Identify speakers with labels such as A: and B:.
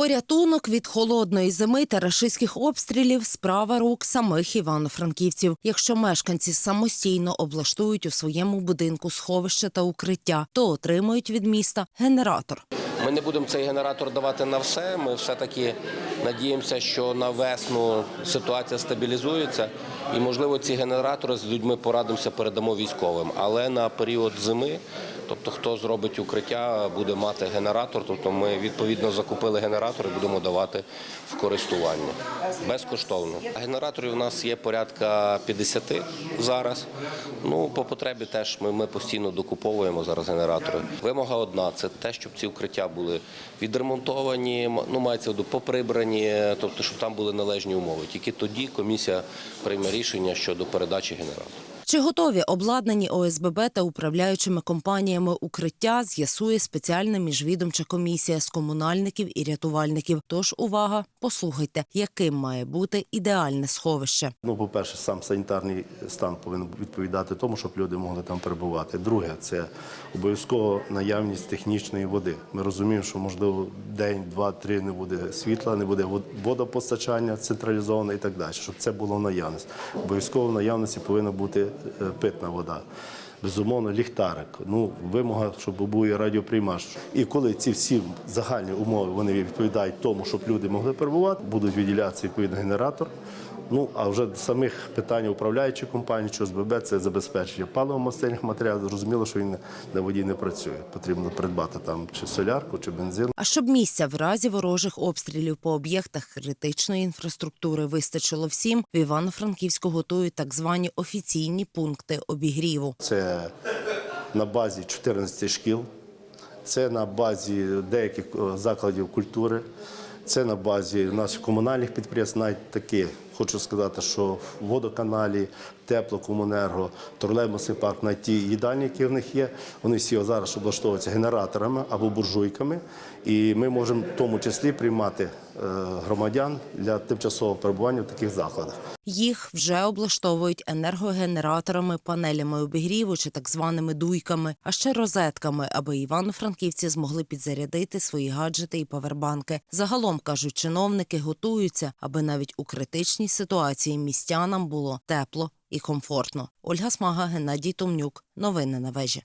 A: Порятунок від холодної зими та рашистських обстрілів справа рук самих івано-франківців. Якщо мешканці самостійно облаштують у своєму будинку сховище та укриття, то отримують від міста генератор.
B: Ми не будемо цей генератор давати на все. Ми все-таки надіємося, що на весну ситуація стабілізується, і можливо ці генератори з людьми порадимося, передамо військовим. Але на період зими, тобто хто зробить укриття, буде мати генератор. Тобто ми відповідно закупили генератор і будемо давати в користування безкоштовно. Генераторів у нас є порядка 50 зараз. Ну по потребі теж ми, ми постійно докуповуємо зараз генератори. Вимога одна це те, щоб ці укриття були відремонтовані, ну мається виду поприбрані, тобто щоб там були належні умови. Тільки тоді комісія прийме рішення щодо передачі генератора.
A: Чи готові обладнані ОСББ та управляючими компаніями укриття з'ясує спеціальна міжвідомча комісія з комунальників і рятувальників. Тож увага, послухайте, яким має бути ідеальне сховище.
C: Ну, по-перше, сам санітарний стан повинен відповідати тому, щоб люди могли там перебувати. Друге, це обов'язково наявність технічної води. Ми розуміємо, що можливо день, два, три не буде світла, не буде водопостачання централізоване і так далі. Щоб це було в наявності. Обов'язково наявності повинна бути питна вода. Безумовно, ліхтарик. Ну, вимога, щоб був радіоприймач. І коли ці всі загальні умови вони відповідають тому, щоб люди могли перебувати, будуть виділятися відповідний генератор. Ну а вже самих питань управляючої компанії чи ОСББ це забезпечення паливо-мастильних матеріалів. Зрозуміло, що він на воді не працює. Потрібно придбати там чи солярку, чи бензин.
A: А щоб місця в разі ворожих обстрілів по об'єктах критичної інфраструктури вистачило всім, в Івано-Франківську готують так звані офіційні пункти обігріву.
C: Це на базі 14 шкіл, це на базі деяких е, закладів культури, це на базі наших комунальних підприємств, навіть такі. Хочу сказати, що в водоканалі, теплокомунерго, тролейбусний парк, на ті їдальні, які в них є, вони всі зараз облаштовуються генераторами або буржуйками. І ми можемо в тому числі приймати е, громадян для тимчасового перебування в таких закладах.
A: Їх вже облаштовують енергогенераторами, панелями обігріву чи так званими дуйками, а ще розетками, аби івано-франківці змогли підзарядити свої гаджети і павербанки. Загалом кажуть, чиновники готуються, аби навіть у критичній ситуації містянам було тепло і комфортно. Ольга Смага, Геннадій Томнюк. Новини на вежі.